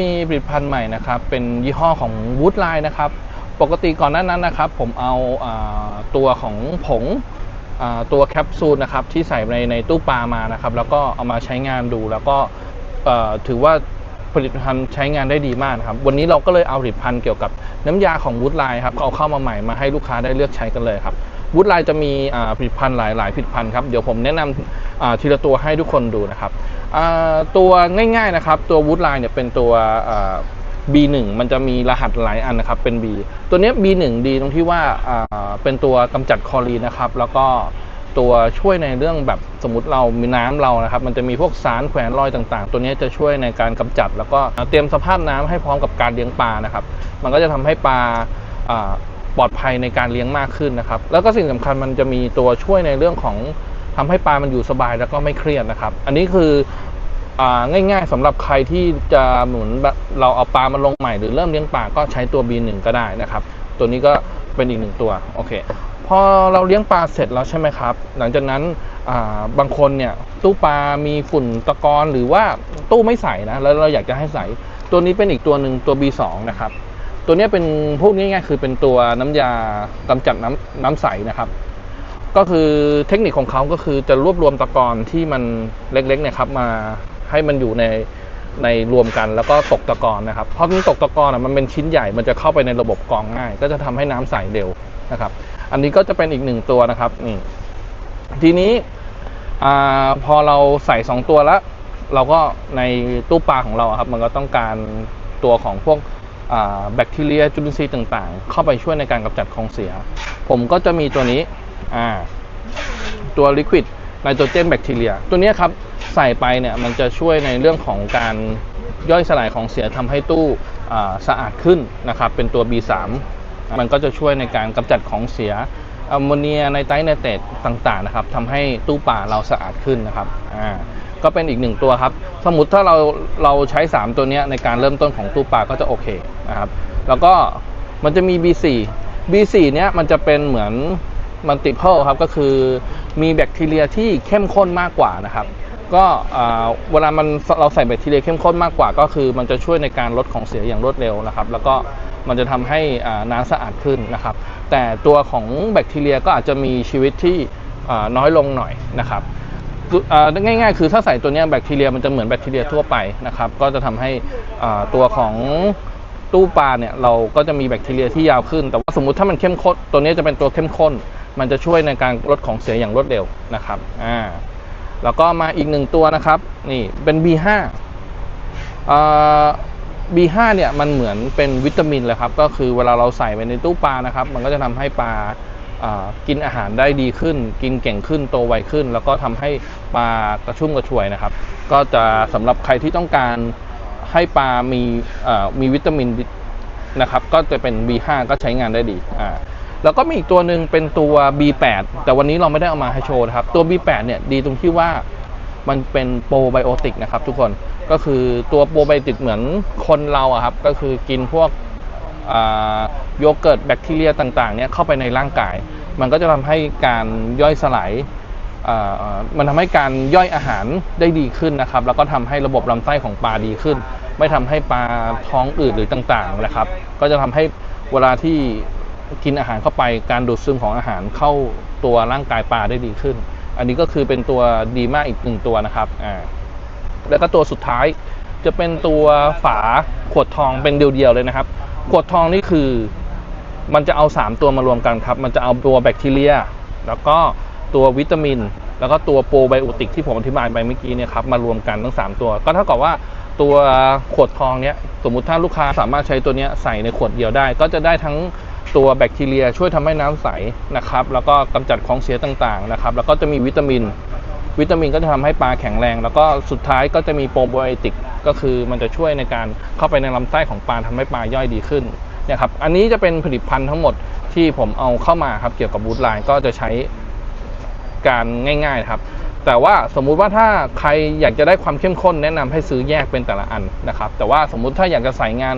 มีผลิตภัณฑ์ใหม่นะครับ เป็นยี่ห้อของ Woodline นะครับ ปกติก่อนหน้านั้นนะครับ ผมเอาอาตัวของผงตัวแคปซูลนะครับที่ใส่ในในตู้ปลามานะครับ แล้วก็เอามาใช้งานดู แล้วก็ถือว่าผลิตภัณฑ์ใช้งานได้ดีมากครับ วันนี้เราก็เลยเอาผลิตภัณฑ์เกี่ยวกับน้ำยาของ Woodline ครับเอาเข้ามาใหม่มาให้ลูกค้าได้เลือกใช้กันเลยครับวูดไลน์จะมีผลิตภัณฑ์หลาย ๆ ผลิตภัณฑ์ครับ เดี๋ยวผมแนะนำทีละตัวให้ทุกคนดูนะครับ ตัวง่ายๆนะครับ ตัววูดไลน์เนี่ยเป็นตัว B1 มันจะมีรหัสหลายอันนะครับ เป็น B ตัวนี้ B1 ดีตรงที่ว่าเป็นตัวกำจัดคอรีนนะครับ แล้วก็ตัวช่วยในเรื่องแบบสมมติเรามีน้ำเรานะครับ มันจะมีพวกสารแขวนรอยต่าง ๆ ตัวนี้จะช่วยในการกำจัด แล้วก็เตรียมสภาพน้ำให้พร้อมกับการเลี้ยงปลานะครับ มันก็จะทำให้ปลาอ่าปลอดภัยในการเลี้ยงมากขึ้นนะครับ แล้วก็สิ่งสำคัญมันจะมีตัวช่วยในเรื่องของ ทำให้ปลามันอยู่สบายแล้วก็ไม่เครียดนะครับ อันนี้คืออง่ายๆสำหรับใครที่จะหมุนเราเอาปลามาลงใหม่หรือเริ่มเลี้ยงปลาก็ใช้ตัว B1 ก็ได้นะครับ ตัวนี้ก็เป็นอีกหนึ่งตัวโอเคพอเราเลี้ยงปลาเสร็จแล้วใช่ไหมครับ หลังจากนั้นาบางคนเนี่ยตู้ปลามีฝุ่นตะกอนหรือว่าตู้ไม่ใสนะแล้วเราอยากจะให้ใสตัวนี้เป็นอีกตัวหนึ่งตัว B2 นะครับตัวนี้เป็นพูดง่ายๆ คือเป็นตัวน้ำยากำจัดน้ำน้ำใสนะครับ ก็คือเทคนิคของเขาก็คือจะรวบรวมตะกอนที่มันเล็กๆเนี่ยครับมาให้มันอยู่ในในรวมกันแล้วก็ตกตะกอนนะครับ เพราะมันตกตะกอนอะมันเป็นชิ้นใหญ่มันจะเข้าไปในระบบกรองง่าย ก็จะทำให้น้ำใสเร็วนะครับ อันนี้ก็จะเป็นอีกหนึ่งตัวนะครับนี่ทีนี้อพอเราใส่สองตัวแล้ว เราก็ในตู้ปลาของเราครับ มันก็ต้องการตัวของพวกแบคทีเรียจุลินทรีย์ต่างๆ เข้าไปช่วยในการกำจัดของเสีย ผมก็จะมีตัวนี้ อ่าตัวลิควิดไนโตรเจนแบคทีเรียตัวนี้ครับใส่ไปเนี่ยมันจะช่วยในเรื่องของการย่อยสลายของเสียทำให้ตู้สะอาดขึ้นนะครับเป็นตัว B3 มันก็จะช่วยในการกำจัดของเสียแอมโมเนียไนไตรไนเตรตต่างๆนะครับทำให้ตู้ปลาเราสะอาดขึ้นนะครับอ่าก็เป็นอีกหนึ่งตัวครับ สมมติถ้าเราเราใช้ 3 ตัวนี้ในการเริ่มต้นของตู้ปลาก็จะโอเคนะครับแล้วก็มันจะมี B4 B4 เนี้ยมันจะเป็นเหมือน มัลติเพลครับก็คือมีแบคทีเรียที่เข้มข้นมากกว่านะครับก็เวลามันเราใส่แบคทีเรียเข้มข้นมากกว่า ก็คือมันจะช่วยในการลดของเสียอย่างรวดเร็วนะครับ แล้วก็มันจะทำให้น้ำสะอาดขึ้นนะครับ แต่ตัวของแบคทีเรียก็อาจจะมีชีวิตที่น้อยลงหน่อยนะครับง่าง่ายๆ คือถ้าใส่ตัวนี้แบคทีเรียมันจะเหมือนแบคทีเรียทั่วไปนะครับ ก็จะทำให้ตัวของตู้ปลาเนี่ยเราก็จะมีแบคทีเรียที่ยาวขึ้น แต่ว่าสมมุติถ้ามันเข้มข้นตัวนี้จะเป็นตัวเข้มข้น มันจะช่วยในการลดของเสียอย่างรวดเร็วนะครับอ่าแล้วก็มาอีกหนึ่งตัวนะครับนี่เป็น B5 อ่า B5 เนี่ยมันเหมือนเป็นวิตามินเลยครับก็คือเวลาเราใส่ไปในตู้ปลานะครับ มันก็จะทำให้ปลาอ่ากินอาหารได้ดีขึ้น กินเก่งขึ้นโตไวขึ้น แล้วก็ทำให้ปลากระชุ่มกระชวยนะครับ ก็จะสำหรับใครที่ต้องการให้ปลามีอ่ามีวิตามินนะครับ ก็จะเป็น B5 ก็ใช้งานได้ดี แล้วก็มีอีกตัวหนึ่งเป็นตัว B8 แต่วันนี้เราไม่ได้เอามาให้โชว์นะครับ ตัว B8 เนี่ยดีตรงที่ว่ามันเป็นโปรไบโอติกนะครับทุกคนก็คือตัวโปรไบโอติกเหมือนคนเราอะครับ ก็คือกินพวกโยเกิร์ตแบคทีเรียต่างๆเนี่ยเข้าไปในร่างกาย มันก็จะทำให้การย่อยสลายมันทำให้การย่อยอาหารได้ดีขึ้นนะครับ แล้วก็ทำให้ระบบลำไส้ของปลาดีขึ้น ไม่ทำให้ปลาท้องอืดหรือต่างๆนะครับ ก็จะทำให้เวลาที่ กินอาหารเข้าไปการดูดซึมของอาหารเข้าตัวร่างกายปลาได้ดีขึ้น อันนี้ก็คือเป็นตัวดีมากอีกหนึ่งตัวนะครับอ่าแล้วก็ตัวสุดท้ายจะเป็นตัวฝาขวดทองเป็นเดียวๆเลยนะครับ ขวดทองนี่คือมันจะเอา 3 ตัวมารวมกันครับ มันจะเอาตัวแบคทีเรีย แล้วก็ตัววิตามิน แล้วก็ตัวโปรไบโอติกที่ผมอธิบายไปเมื่อกี้เนี่ยครับมารวมกันทั้ง 3 ตัว ก็เท่ากับว่าตัวขวดทองเนี้ยสมมุติถ้าลูกค้าสามารถใช้ตัวเนี้ยใส่ในขวดเดียวได้ ก็จะได้ทั้ง ตัวแบคทีเรียช่วยทำให้น้ำใสนะครับ แล้วก็กำจัดของเสียต่างๆนะครับ แล้วก็จะมีวิตามิน วิตามินก็จะทำให้ปลาแข็งแรง แล้วก็สุดท้ายก็จะมีโปรไบโอติกก็คือมันจะช่วยในการเข้าไปในลำไส้ของปลาทำให้ปลาย่อยดีขึ้นนี่ยครับ อันนี้จะเป็นผลิตภัณฑ์ทั้งหมดที่ผมเอาเข้ามาครับเกี่ยวกับบูธไลน์ก็จะใช้การง่ายๆครับ แต่ว่าสมมุติว่าถ้าใครอยากจะได้ความเข้มข้นแนะนำให้ซื้อแยกเป็นแต่ละอันนะครับ แต่ว่าสมมุติถ้าอยากจะใส่งาน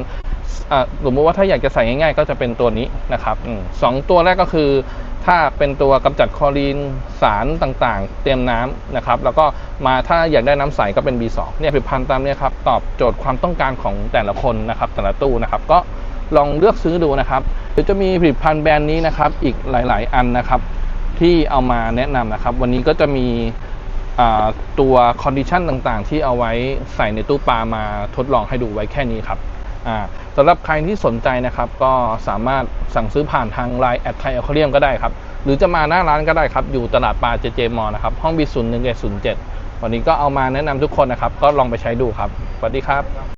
สมมติว่าถ้าอยากจะใส่ง่ายๆ ก็จะเป็นตัวนี้นะครับอสองตัวแรกก็คือ ถ้าเป็นตัวกำจัดคลอรีนสารต่างๆ เตรียมน้ำนะครับ แล้วก็มาถ้าอยากได้น้ำใสก็เป็น B2 เนี่ยผลิตภัณฑ์ตามนี้ครับตอบโจทย์ความต้องการของแต่ละคนนะครับแต่ละตู้นะครับก็ลองเลือกซื้อดูนะครับเดี๋ยวจะมีผลิตภัณฑ์แบรนด์นี้นะครับอีกหลาย ๆ อันนะครับที่เอามาแนะนำนะครับ วันนี้ก็จะมีตัวคอนดิชันต่างๆ ที่เอาไว้ใส่ในตู้ปลามาทดลองให้ดูไว้แค่นี้ครับ สำหรับใครที่สนใจนะครับก็สามารถสั่งซื้อผ่านทาง Line แอดไทยอคาเรียมก็ได้ครับ หรือจะมาหน้าร้านก็ได้ครับ อยู่ตลาดปลาเจเจมอนะครับ ห้องบีศูนย์หนึ่งเศูนย์เจ็ดวันนี้ก็เอามาแนะนำทุกคนนะครับ ก็ลองไปใช้ดูครับสวัสดีครับ